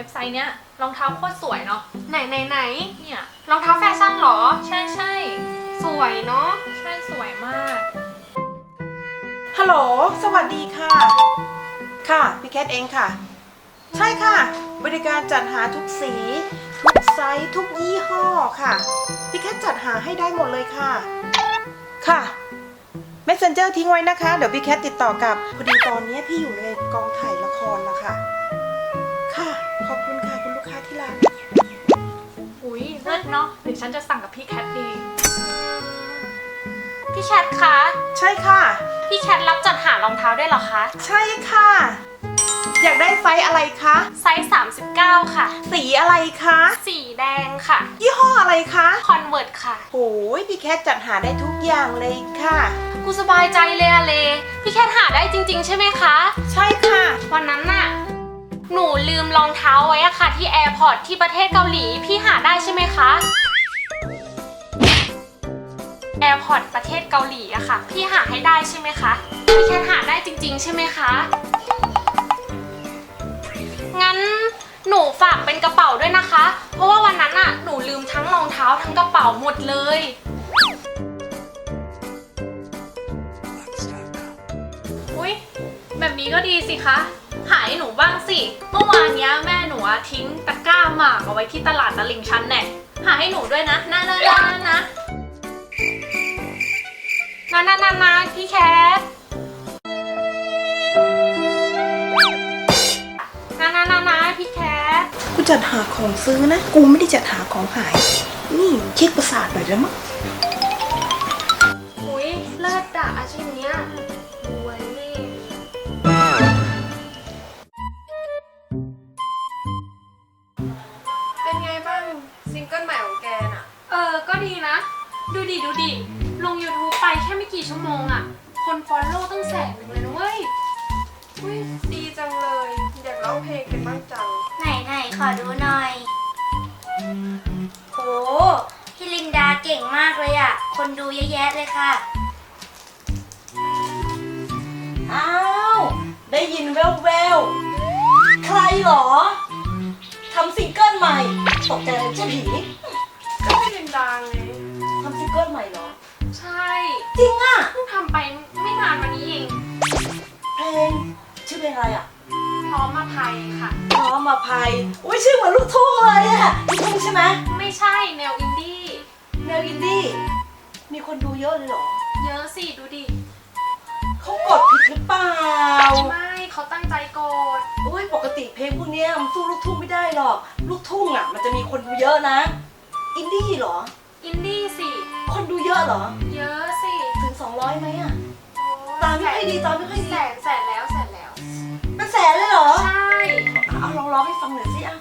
ว็บไซต์เนี้ยรองเท้าโคตรสวยเนาะไหนไหนไหนเนี่ยรองเท้าแฟชั่นเหรอ ใช่ใช่สวยเนาะใช่สวยมาก ฮัลโหล สวัสดีค่ะ ค่ะ พี่แคทเองค่ะ ใช่ค่ะ บริการจัดหาทุกสี ทุกไซส์ ทุกยี่ห้อค่ะ พี่แคทจัดหาให้ได้หมดเลยค่ะ ค่ะ Messenger ทิ้งไว้นะคะ เดี๋ยวพี่แคทติดต่อกลับ พอดีตอนนี้พี่อยู่ในกองถ่ายละครนะคะค่ะ ขอบคุณค่ะคุณลูกค้าที่รักอุ้ยเลิศเนาะเดี๋ยวฉันจะสั่งกับพี่แคทดีพี่แชทคะ ใช่ค่ะ พี่แชทรับจัดหารองเท้าได้วยเหรอคะ ใช่ค่ะ อยากได้ไซส์อะไรคะ ไซส์ 39 ค่ะ สีอะไรคะ สีแดงค่ะ ยี่ห้ออะไรคะคอนเวิร์ตค่ะ โอ้ยพี่แคทจัดหาได้ทุกอย่างเลยค่ะ กูสบายใจเลยอะเล พี่แคทหาได้จริง ๆ ใช่ไหมคะ ใช่ค่ะ วันนั้นน่ะ หนูลืมรองเท้าไว้อะค่ะ ที่แอร์พอร์ตที่ประเทศเกาหลี พี่หาได้ใช่ไหมคะแอร์พอร์ตประเทศเกาหลีอะค่ะ พี่หาให้ได้ใช่ไหมคะพี่แคทหาได้จริง ๆ ใช่ไหมคะ งั้นหนูฝากเป็นกระเป๋าด้วยนะคะ เพราะว่าวันนั้นอะหนูลืมทั้งรองเท้าทั้งกระเป๋าหมดเลยอุ้ยแบบนี้ก็ดีสิคะ หายหนูบ้างสิ เมื่อวานเนี้ยแม่หนูอะทิ้งตะกร้าหมากเอาไว้ที่ตลาดตลิ่งชันแน่หาให้หนูด้วยนะนะนะนะนะนะนานานานาพี่แคทนานานานาพี่แคท กูจัดหาของซื้อนะ กูไม่ได้จัดหาของหาย นี่เช็คประสาทหน่อยได้มั้ง ดูดิดูดิลง YouTube ไปแค่ไม่กี่ชั่วโมงอะคนฟอลโล่ตั้งแสนหนึ่งเลยนะเว้ยอุ้ยดีจังเลย อยากร้องเพลงกันบ้างจัง ไหนไหนๆขอดูหน่อยโหพี่ลินดาเก่งมากเลยอะ่ะคนดูเยอะแยะเลยค่ะ อ้าว ได้ยินแววแววๆใครเหรอ ทำซิงเกิลใหม่ ตกใจเลยเจ้าผีก็ไม่ลินดาไง ทำซิงเกิลใหม่เหรอ ใช่จริงอะ เพิ่งทำไปไม่นานวันนี้เองเพลงชื่อเพลงอะไรอะพร้อมมาภัยค่ะ พร้อมมาภัยอุ้ยชื่อเหมือนลูกทุ่งเลยอะลูกทุ่งใช่ไหมไม่ใช่แนวอินดี้แนวอินดี้มีคนดูเยอะเลยเหรอเยอะสิดูดิ เขากดผิดหรือเปล่าไม่เขาตั้งใจโกดโอ้ยปกติเพลงพวกเนี้ยมันสู้ลูกทุ่งไม่ได้หรอก ลูกทุ่งอะ มันจะมีคนดูเยอะนะ อินดี้เหรอ อินดี้สิ คนดูเยอะเหรอ เยอะสิถึง 200ไหมอะโอ้ตามไม่ค่อยดีตามไม่ค่อยดี แสนแสนแล้วแสนแล้ว เป็นแสนเลยเหรอ ใช่ เอาลองร้องให้ฟังหน่อยสิอะ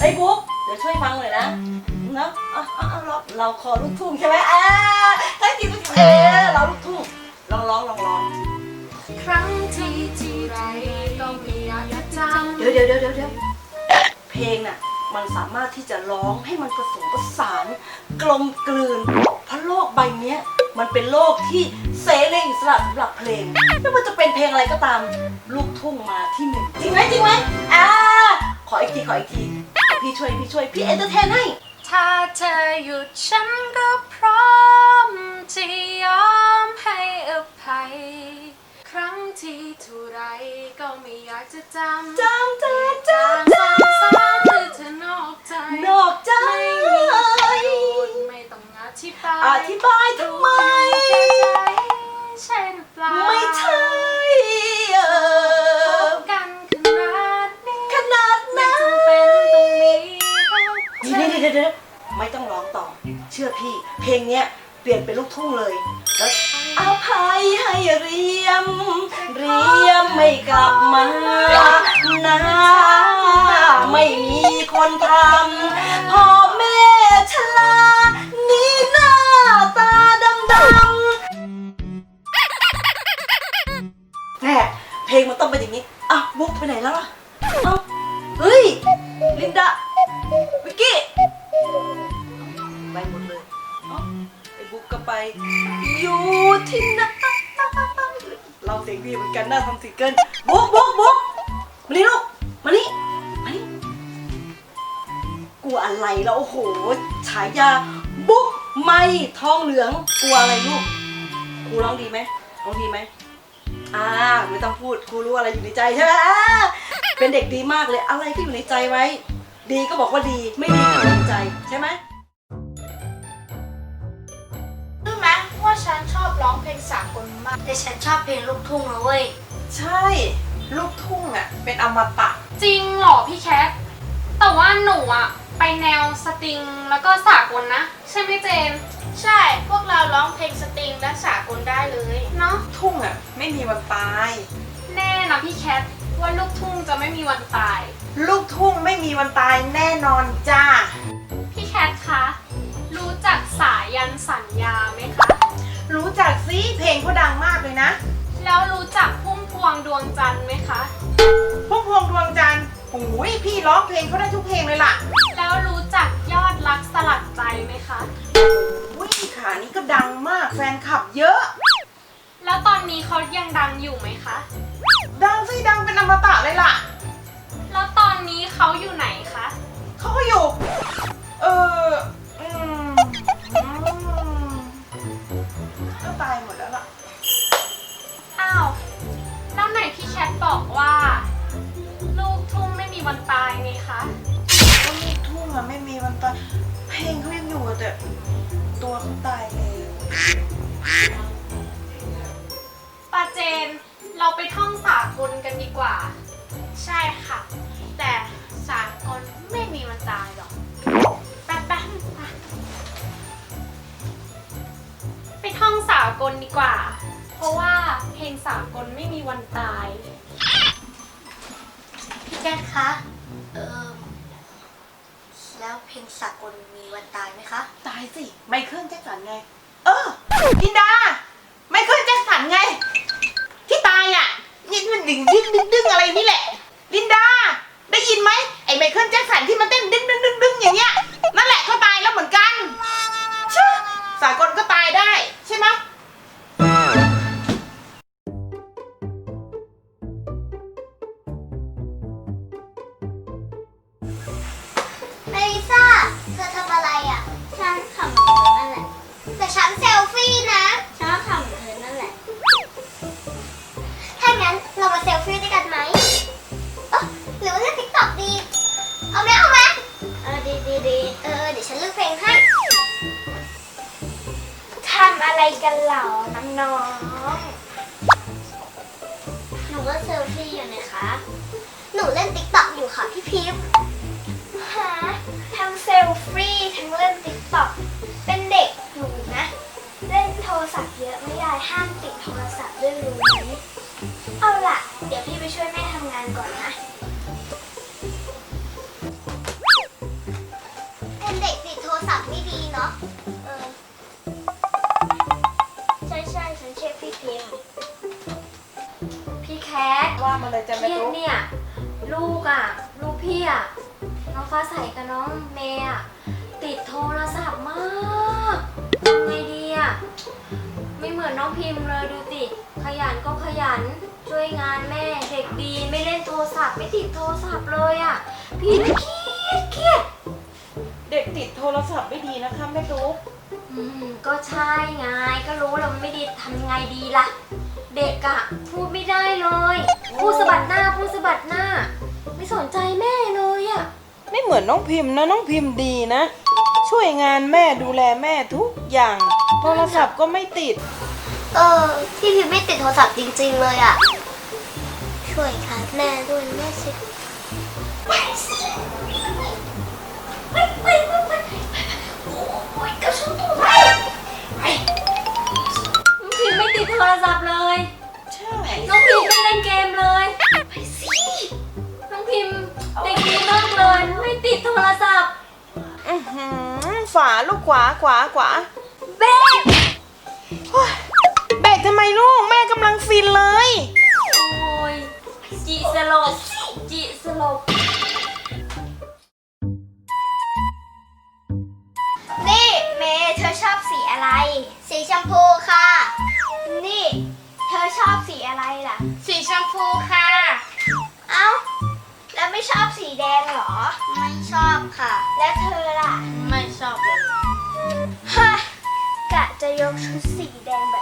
ไอ้ยบุ๊กเดี๋ยวช่วยฟังหน่อยนะเนาะอะอะอะเราเราคอลูกทุ่งใช่ไหมอ่าใช่จริงเออเราลูกทุ่งลองร้องลองร้องครั้งที่ที่ไรก็ไม่อยากจะจำ เดี๋ยวเดี๋ยวเดี๋ยวเดี๋ยวเดี๋ยวเพลงน่ะ มันสามารถที่จะร้องให้มันผสมผสาน กลมกลืน เพราะโลกใบเนี้ย มันเป็นโลกที่เสรีอิสระสำหรับเพลงไม่ว่าจะเป็นเพลงอะไรก็ตามลูกทุ่งมาที่หนึ่งจริงไหมจริงไหมอ่าขออีกทีขออีกทีเดี๋ยวพี่ช่วยพี่ช่วยพี่เอนเตอร์เทนให้ ถ้าเธอหยุดฉันก็พร้อมที่ยอมให้อภัย ครั้งที่เท่าไรก็ไม่อยากจะจำจำจำจจำซ้ำ ๆคือเธอนอกใจำนอกใจไม่มีประโยชน์ไม่ต้องอธิบายอธิบายทำไมรู้แค่ใจใช่หรือเปล่าไม่ใช่เอพอบกันขนาดนี้ขนาดไม่นั้นจำเป็นต้องมีเดี๋ยวเดี๋ยวเดี๋ยวไม่ต้องร้องต่อ เชื่อพี่ เพลงเนี้ยเปลี่ยนเป็นลูกทุ่งเลย แล้วอภัยให้เรียม เรียมไม่กลับมานะ ไม่มีคนทำพ่อแม่ชรานี่หน้าตาดำดำแน่เพลงมันต้องเป็นอย่างนี้อะบุ๊กไปไหนแล้วล่ะเอ้าเฮ้ย ลินดาวิกกี้ไปหมดเลยเอ้าไอ้บุ๊กก็ไป อยู่ที่ไหนเราเสียงดีเหมือนกันน่าทำซิงเกิลบุ๊กบุ๊กบุ๊กมานี่ลูกมานี่มานี่ ลัวอะไรแล้วโอ้โหฉายาบุ๊กไม่ทองเหลืองกลัวอะไรลูกครูร้องดีไหมร้องดีไหมอ่าไม่ต้องพูดครูรู้อะไรอยู่ในใจใช่ไหมอ่าเป็นเด็กดีมากเลยอะไรก็อยู่ในใจไว้ ดีก็บอกว่าดีไม่ดีก็อยู่ในใจใช่ไหมรู้ไหมว่าฉันชอบร้องเพลงสากลมาก แต่ฉันชอบเพลงลูกทุ่งนะเว้ย ใช่ ลูกทุ่งอะ เป็นอมตะ จริงเหรอพี่แคท แต่ว่าหนูอะ ไปแนวสตริงแล้วก็สากลนะ ใช่ไหมเจน ใช่ พวกเราร้องเพลงสตริงและสากลได้เลยเนาะทุ่งอะไม่มีวันตาย แน่นะพี่แคทว่าลูกทุ่งจะไม่มีวันตาย ลูกทุ่งไม่มีวันตายแน่นอนจ้า พี่แคทคะรู้จักสายันสัญญาไหมคะ รู้จักซิเพลงเขาดังมากเลยนะ แล้วรู้จักพุ่มพวงดวงจันทร์ไหมคะ พุ่มพวงดวงจันทร์โอ้ยพี่ร้องเพลงเขาได้ทุกเพลงเลยล่ะ แล้วรู้จักยอดรักสลัดใจไหมคะ อุ้ยขานี้ก็ดังมากแฟนคลับเยอะ แล้วตอนนี้เขายังดังอยู่ไหมคะ ดังสิดังเป็นอมตะเลยล่ะ แล้วตอนนี้เขาอยู่ไหนคะ เขาก็อยู่ เอออืม เข สิ ไมเคิลแจ็คสันไง เออลินดา ไมเคิลแจ็คสันไง ที่ตายอะนี่มันดึงดึงดึงดึงอะไรนี่แหละ ลินดา ได้ยินไหมไอ้ไมเคิลแจ็คสันที่มันเต้นดึงดึงดึงดึงอย่างเงี้ยำอะไรกันเหรอน้องๆ หนูก็เซลฟี่อยู่นะคะ หนูเล่นติ๊กต็อกอยู่ค่ะพี่พิมพ์ฮะทั้งเซลฟี่ทั้งเล่นติ๊กต็อกเป็นเด็กหนูนะ เล่นโทรศัพท์เยอะไม่ได้ห้ามติดโทรศัพท์ด้วยรู้ไหมเอาล่ะ เดี๋ยวพี่ไปช่วยแม่ทำงานก่อนนะ เป็นเด็กติดโทรศัพท์ไม่ดีเนาะ พี่แคทว่ามาเลยจะเคไม่รียดรู้เนี่ยลูกอะ ลูกพี่อะ น้องฟ้าใสกับน้องเมย์อะ ติดโทรศัพท์มากทำไงดีอะ ไม่เหมือนน้องพิมพ์เลยดูสิขยันก็ขยัน ช่วยงานแม่เด็กดีไม่เล่นโทรศัพท์ไม่ติดโทรศัพท์เลยอะ พี่เครียดเครียดเด็กติดโทรศัพท์ไม่ดีนะคะแม่ตุ๊ก อืมก็ใช่ไงก็รู้แล้วมันไม่ดีทำไงดีล่ะ เด็กอะพูดไม่ได้เลย พูดสะบัดหน้าพูดสะบัดหน้า ไม่สนใจแม่เลยอะไม่เหมือนน้องพิมพ์นะน้องพิมพ์ดีนะ ช่วยงานแม่ดูแลแม่ทุกอย่างโทรศัพท์ก็ไม่ติด เออพี่พิมพ์ไม่ติดโทรศัพท์จริงๆเลยอะช่วยค่ะแม่ด้วยแม่สิ ขวาขวาขวาเบ๊กโอ๊ยเบรกทำไมลูกแม่กำลังฟินเลย โอ้ยจิสลบจิสลบนี่เมย์เธอชอบสีอะไร สีชมพูค่ะ นี่ เธอชอบสีอะไรล่ะ สีชมพูค่ะ เอ้า แล้วไม่ชอบสีแดงเหรอ ไม่ชอบค่ะ แล้วเธอล่ะ ยกชุดสีแดงแบบ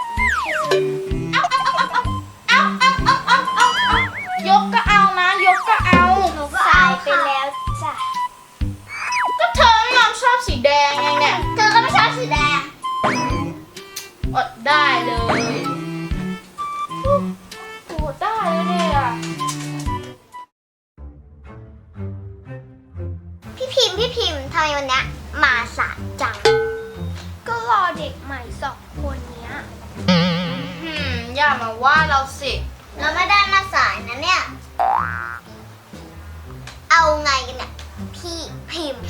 พี่พิมพ์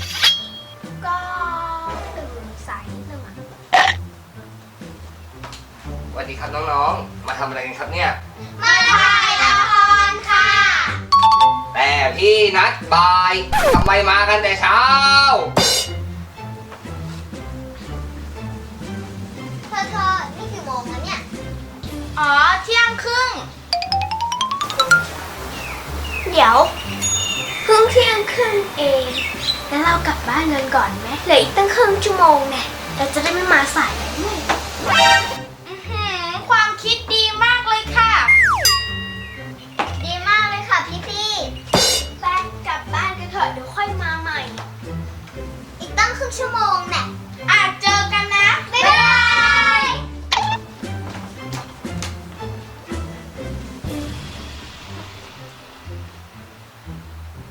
ก็ตื่นสายนิดนึงอะสวัสดีครับน้องๆ มาทำอะไรกันครับเนี่ย มาถ่ายละครค่ะ แต่พี่นัดบายทำไมมากันแต่เช้า เธอเธอนี่กี่โมงแล้วเนี่ย อ๋อ เที่ยงครึ่ง เดี๋ยวเพิ่งเที่ยงครึ่งเอง งั้นเรากลับบ้านกันก่อนไหมเหลืออีกตั้งครึ่งชั่วโมงเนี่ยเราจะได้ไม่มาสายแล้วเนี่ยอื้อหือความคิดดีมากเลยค่ะ ดีมากเลยค่ะพี่พี่ไปกลับบ้านกันเถอะเดี๋ยวค่อยมาใหม่ อีกตั้งครึ่งชั่วโมงเนี่ยอาจเจอกันนะ บ๊ายบาย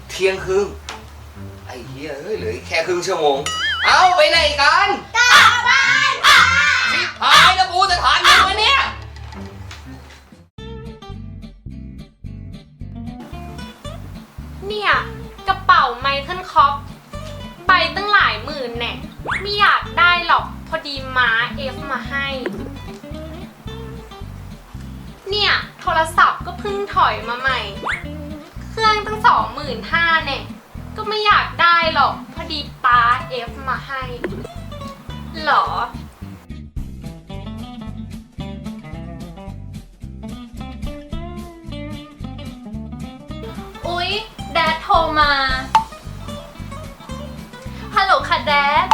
เที่ยงครึ่ง ค่ครึ่งชั่วโมง เอาไปไหนกันกลับบ้านค่ะชิบหายแล้วกูจะทันยังวะเนี่ย เนี่ยกระเป๋าไมเคิลคอปไปตั้งหลายหมื่นแน่ไม่อยากได้หรอกพอดีม้าเอฟมาให้ เนี่ย โทรศัพท์ก็เพิ่งถอยมาใหม่ เครื่องตั้งสองหมื่นห้าเนี่ย ก็ไม่อยากได้หรอก พอดีป้าเอฟมาให้หรอ อุ๊ย แดดโทรมา ฮัลโหลค่ะแดด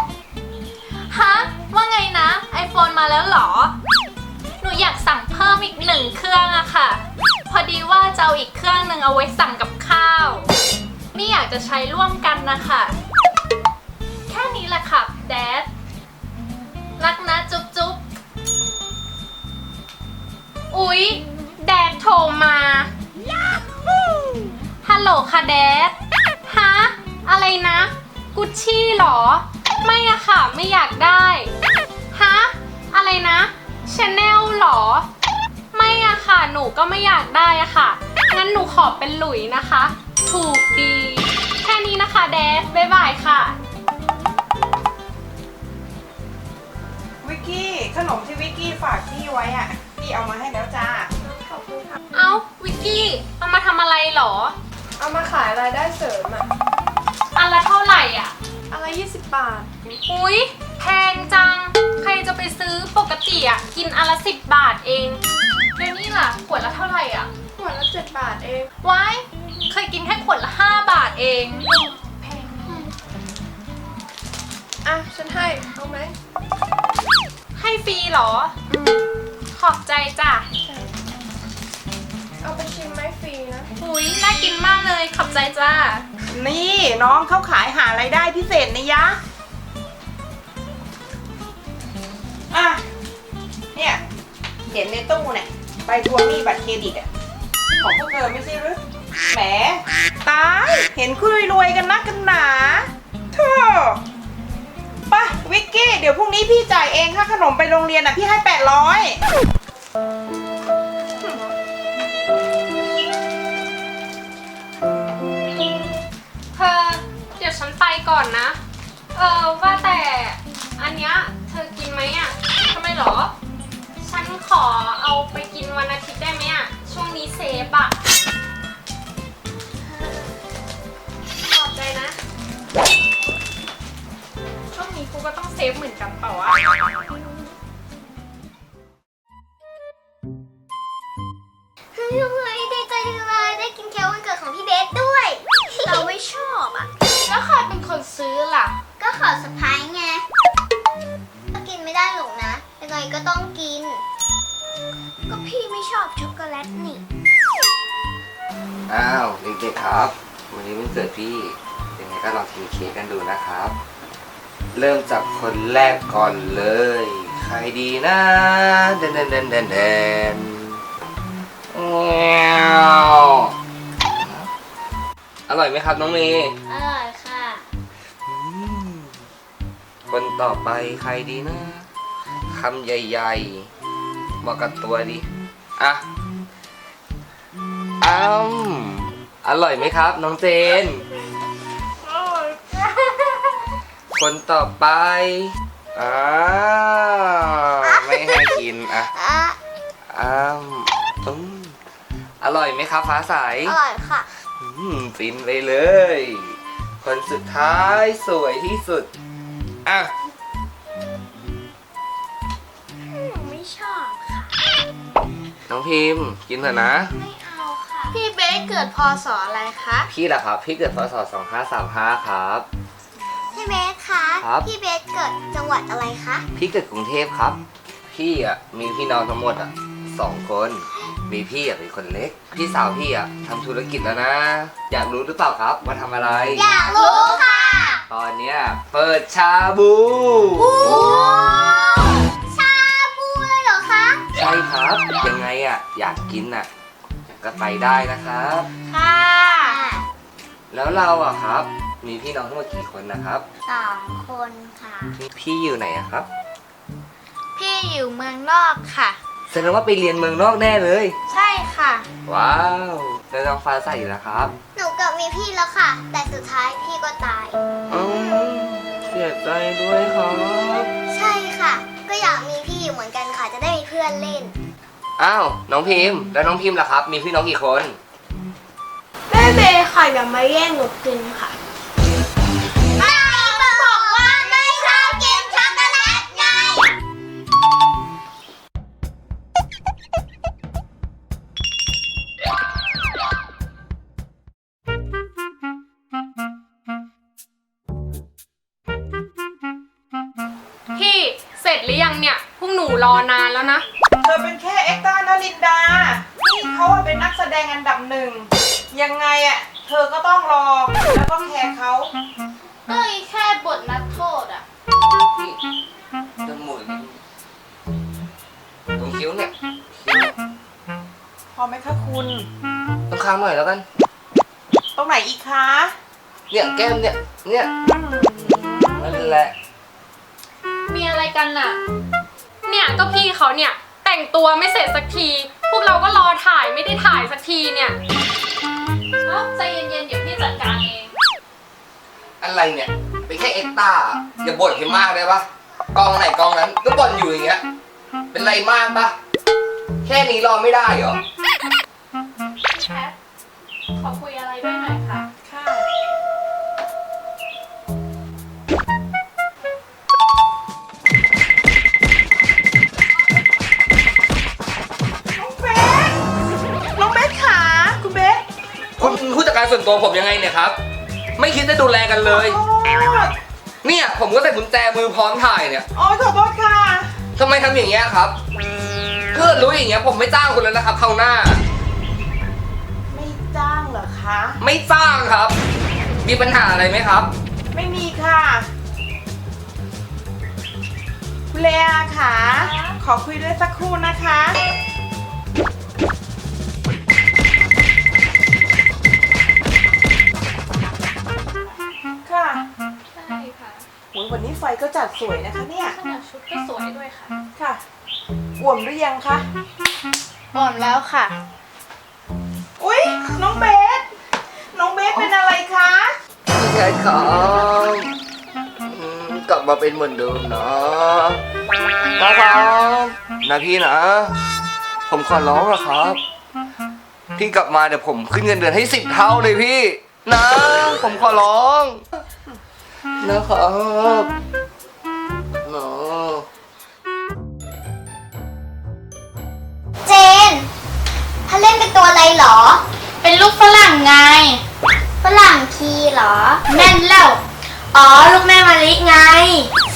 ฮะ ว่าไงนะ iPhone มาแล้วเหรอ หนูอยากสั่งเพิ่มอีกหนึ่งเครื่องอะค่ะ พอดีว่าจะเอาอีกเครื่องหนึ่งเอาไว้สั่งกับข้าว ไม่อยากจะใช้ร่วมกันนะคะ แค่นี้แหละค่ะแดดรักนะจุ๊บจุ๊บอุ๊ย แดดโทรมาฮัลโหลค่ะแดดฮะ อะไรนะ กุชชี่หรอ ไม่อะค่ะ ไม่อยากได้ฮะ อะไรนะชาแนลหรอ ไม่อะค่ะ หนูก็ไม่อยากได้อะค่ะ งั้นหนูขอเป็นหลุยนะคะ ถูกดี แค่นี้นะคะแดดบ๊ายบายค่ะ วิกกี้ขนมที่วิกกี้ฝากพี่ไว้อะพี่เอามาให้แล้วจ้าเอ้าวิกกี้เอามาทำอะไรเหรอ เอามาขายรายได้เสริมอะอันละเท่าไหร่อะ อะไร 20 บาท อุ๊ยแพงจัง ใครจะไปซื้อปกติอะ กินอันละสิบบาทเอง เดี๋ยวนี้ล่ะ เหรอ ขอบใจจ้ะเอาไปชิมไหมฟรีนะ อุ๊ยน่ากินมากเลย ขอบใจจ้า นี่น้องเขาขายหารายได้พิเศษนะยะ อะ เนี่ย เห็นในตู้เนี่ยไปทวงหนี้บัตรเครดิตอะของพวกเธอไม่ใช่หรือแหม ตาย เห็นคุยรวยกันนักกันหนาเธอไปะวิกกี้ เดี๋ยวพรุ่งนี้พี่จ่ายเองค่าขนมไปโรงเรียนอะ พี่ให้แปดร้อยเธอเดี๋ยวฉันไปก่อนนะ เออว่าแต่อันเนี้ยเธอกินไหมอะทำไมเหรอ ฉันขอเอาไปกินวันอาทิตย์ได้ไหมอะ ช่วงนี้เซฟอะ ฟเหมือนกันเปล่าวะเฮ้ยดีใจจังเลยได้กินเค้กวันเกิดของพี่เบสด้วย เราคนซื้อล่ะ ก็ขอสะพายไง ก็กินไม่ได้หรอกนะยังไงก็ต้องกิน ก็พี่ไม่ชอบช็อกโกแลตนี่ อ้าวเด็กๆครับ วันนี้วันเกิดพี่ยังไงก็ลองกินเค้กกันดูนะครับ เริ่มจากคนแรกก่อนเลย ใครดีนะเดนเดนเดนเดนเดนแง้วอร่อยไหมครับน้องเมย์อร่อยค่ะอืมคนต่อไปใครดีนะคำใหญ่ๆเหมาะกับตัวดีอะอ้ำอร่อยไหมครับ น้องเจน คนต่อไปอ่าไม่ให้กินอะอะอ้ำอืมอร่อยไหมครับฟ้าใสอร่อยค่ะอืมฟินไปเลย คนสุดท้ายสวยที่สุดอะหนูไม่ชอบค่ะ น้องพิมพ์กินเถอะนะ ไม่เอาค่ะ พี่เบสเกิดพศอะไรคะ พี่ล่ะครับ พี่เกิดพศ2535 ครับ พี่เบส คะครับ พี่เบสเกิดจังหวัดอะไรคะพี่เกิดกรุงเทพครับ พี่อะมีพี่น้องทั้งหมดอะสองคน มีพี่อะเป็นคนเล็ก พี่สาวพี่อะทำธุรกิจแล้วนะ อยากรู้หรือเปล่าครับว่าทำอะไร อยากรู้ค่ะตอนเนี้ยเปิดชาบูชาบูเลยเหรอคะ ใช่ครับ ยังไงอะอยากกินอะ ก็ไปได้นะครับ ค่ะ แล้วเราอะครับ มีพี่น้องทั้งหมดกี่คนนะครับ สองคนค่ะ พี่อยู่ไหนอะครับ พี่อยู่เมืองนอกค่ะ แสดงว่าไปเรียนเมืองนอกแน่เลย ใช่ค่ะ ว้าวแล้วน้องฟ้าใสอยู่นะครับหนูเกิดมีพี่แล้วค่ะ แต่สุดท้ายพี่ก็ตาย อืมเสียใจด้วยครับ ใช่ค่ะ ก็อยากมีพี่อยู่เหมือนกันค่ะ จะได้มีเพื่อนเล่น อ้าว น้องพิมพ์ แล้วน้องพิมพ์ล่ะครับ มีพี่น้องกี่คน แม่เบย์ค่ะอย่ามาแย่งหนูกินค่ะไม่บอกว่าไม่ชอบกินช็อกโกแลตไงพี่เสร็จหรือยังเนี่ย พวกหนูรอนานแล้วนะ เธอเป็นแค่เอ็กซ์ตร้านารินดา นี่เขาอะเป็นนักแสดงอันดับหนึ่ง ยังไงอะเธอก็ต้องรอแล้วก็แคร์เขาก็อีแค่บทนักโทษอะ นี่จมูกตรงคิ้วเนี่ยคิ้วเนี่ยพอไหมคะคุณ ต้องค้างหน่อยแล้วกัน ตรงไหนอีกคะ เนี่ยแก้มเนี่ย เนี่ยนั่นแหละ มีอะไรกันน่ะ เนี่ยก็พี่เขาเนี่ย แต่งตัวไม่เสร็จสักที พวกเราก็รอถ่ายไม่ได้ถ่ายสักทีเนี่ย เอ้าใจเย็นๆ เดี๋ยวพี่จัดการเอง อะไรเนี่ยเป็นแค่เอ็กซ์ต้าอย่าบ่นให้มากได้ปะกองไหนกองนั้นก็บ่นอยู่อย่างเงี้ย เป็นไรมากปะแค่นี้รอไม่ได้เหรอพี่แพทขอคุยอะไรด้วยหน่อยค่ะค่ะ จัดการส่วนตัวผมยังไงเนี่ยครับ ไม่คิดจะดูแลกันเลยโอ้ยเนี่ย ผมก็ใส่กุญแจมือพร้อมถ่ายเนี่ยโอ้ยขอโทษค่ะ ทำไมทำอย่างเงี้ยครับเกิดรู้อย่างเงี้ยผมไม่จ้างคุณแล้วนะครับคราวหน้า ไม่จ้างเหรอคะ ไม่จ้างครับ มีปัญหาอะไรไหมครับ ไม่มีค่ะคุณเลอาค่ะ ขอคุยด้วยสักครู่นะคะค่ะ อ้ยวันนี้ไฟก็จัดสวยนะคะเนี่ยขนาดชุดก็สวยด้วยค่ะ ค่ะอ่วมหรือยังคะ อ่อนแล้วค่ะ อุ้ยน้องเบส น้องเบสเป็นอะไรคะ พี่แคทครับอืมกลับมาเป็นเหมือนเดิมนะนะครับนะพี่นะ ผมขอร้องนะครับ พี่กลับมาเดี๋ยวผมขึ้นเงินเดือนให้สิบเท่าเลยพี่ นะ ผมขอร้อง นะครับเนาะเจนถ้าเล่นเป็นตัวอะไรเหรอ เป็นลูกฝรั่งไง ฝรั่งคีเหรอ แม่นแล้ว อ๋อ ลูกแม่มาลิไง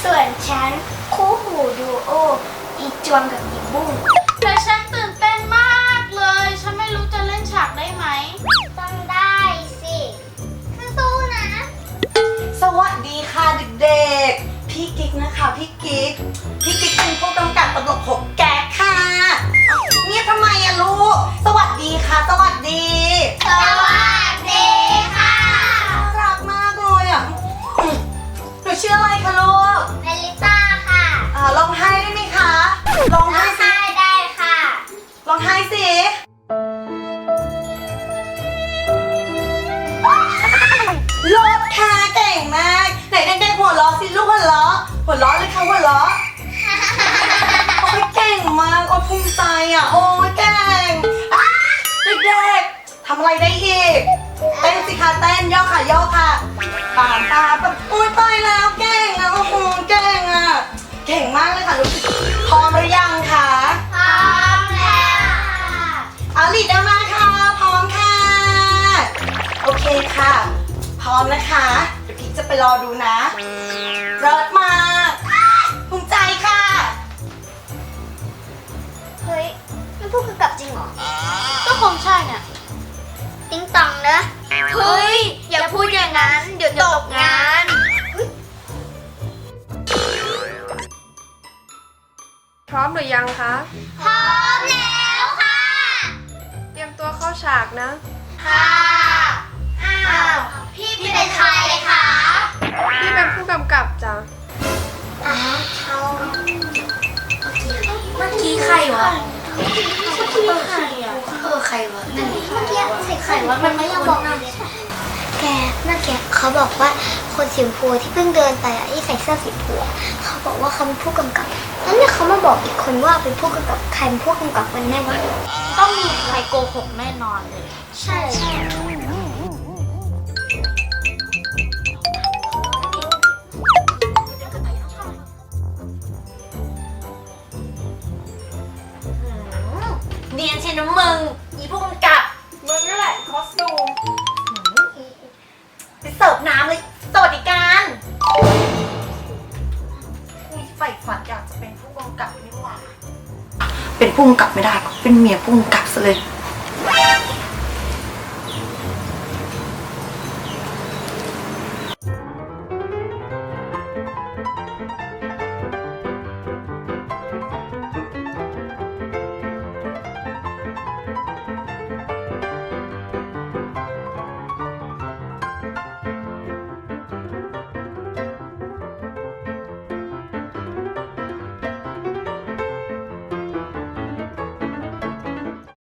ส่วนฉันคู่หูดูโอ อีจวงกับอีบุ้งแต่ฉันตื่น วัสดีค่ะเด็กๆ พี่กิ๊กนะคะพี่กิ๊ก พี่กิ๊กเป็นผู้กำกับตลกหกแกกค่ะเงียบทำไมอะลูก สวัสดีค่ะ สวัสดี สวัสดี เด็กๆหัวเราะสิลูกหัวเราะหัวเราะเลยค่ะหัวเราะโอ้ยเก่งมากโอ้ยภูมิใจอะโอ้ยเก่งอะเด็กๆทำอะไรได้อีกเต้นสิคะเต้นย่อค่ะย่อค่ะปานตาแบบโอ้ยตายแล้วเก่งอะโอ้โหเก่งอะเก่งมากเลยค่ะรู้สึกพร้อมหรือยังคะพร้อมแล้วเอาลีดเอามาค่ะพร้อมค่ะ โอเคค่ะ พร้อมนะคะเดี๋ยวพี่ จะไปรอดูนะเริศมากภูมิใจค่ะ เฮ้ยมันพูดกำกับจริงเหรอ ก็คงใช่เนี่ยติ๊งตองนะเฮ้ย อย่าพูดอย่างนั้น เดี๋ยวตกงานพร้อมหรือยังคะ พร้อมแล้วค่ะ เตรียมตัวเข้าฉากนะ ค่ะ ใครวะนั่นดิเมื่อกี้ใส่ไข่ว่ามันไม่ยอมบอกเลยแกเมื่อกี้เขาบอกว่าคนสีชมพูที่เพิ่งเดินไปอะที่ใส่เสื้อสีชมพูอะเขาบอกว่าเขาเป็นผู้กำกับแล้วเนี่ยเขามาบอกอีกคนว่าเป็นผู้กำกับใครเป็นผู้กำกับมันแน่วะต้องมีใครโกหกแน่นอนเลย ใช่ใช่เนียนใช่น้ำมึง กุ้งกลับไม่ได้ก็เป็นเมียพุ่งกลับซะเลย